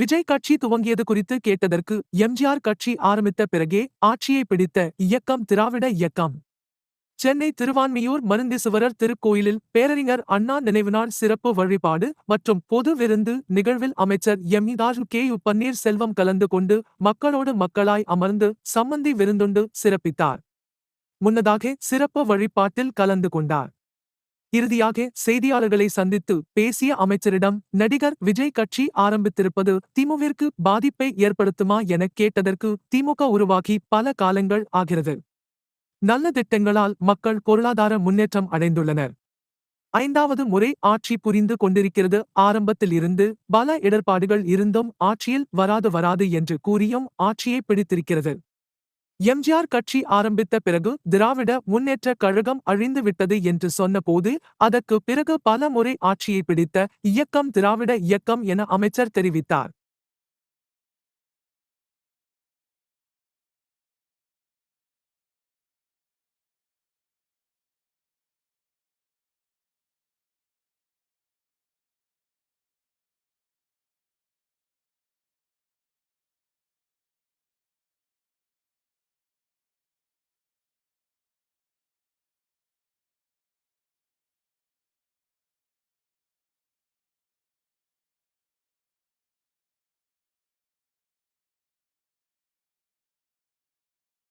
விஜய் கட்சி துவங்கியது குறித்து கேட்டதற்கு எம்ஜிஆர் கட்சி ஆரம்பித்த பிறகே ஆட்சியை பிடித்த இயக்கம் திராவிட இயக்கம். சென்னை திருவான்மியூர் மருந்தீசுவரர் திருக்கோயிலில் பேரறிஞர் அண்ணா நினைவுநாள் சிறப்பு வழிபாடு மற்றும் பொது விருந்து நிகழ்வில் அமைச்சர் எம் இதாஜு கே யு பன்னீர் செல்வம் கலந்து கொண்டு மக்களோடு மக்களாய் அமர்ந்து சம்மந்தி விருந்துண்டு சிறப்பித்தார். முன்னதாக சிறப்பு வழிபாட்டில் கலந்து கொண்டார். இறுதியாக செய்தியாளர்களை சந்தித்து பேசிய அமைச்சரிடம் நடிகர் விஜய் கட்சி ஆரம்பித்திருப்பது திமுவிற்கு பாதிப்பை ஏற்படுத்துமா என கேட்டதற்கு திமுக உருவாகி பல காலங்கள் ஆகிறது. நல்ல திட்டங்களால் மக்கள் பொருளாதார முன்னேற்றம் அடைந்துள்ளனர். ஐந்தாவது முறை ஆட்சி புரிந்து கொண்டிருக்கிறது. ஆரம்பத்தில் இருந்து பல இடர்பாடுகள் இருந்தும் ஆட்சியில் வராது வராது என்று கூறியும் ஆட்சியை பிடித்திருக்கிறது. எம்ஜிஆர் கட்சி ஆரம்பித்த பிறகு திராவிட முன்னேற்ற கழகம் அழிந்துவிட்டது என்று சொன்னபோது அதற்கு பிறகு பல முறை ஆட்சியை பிடித்த இயக்கம் திராவிட இயக்கம் என அமைச்சர் தெரிவித்தார்.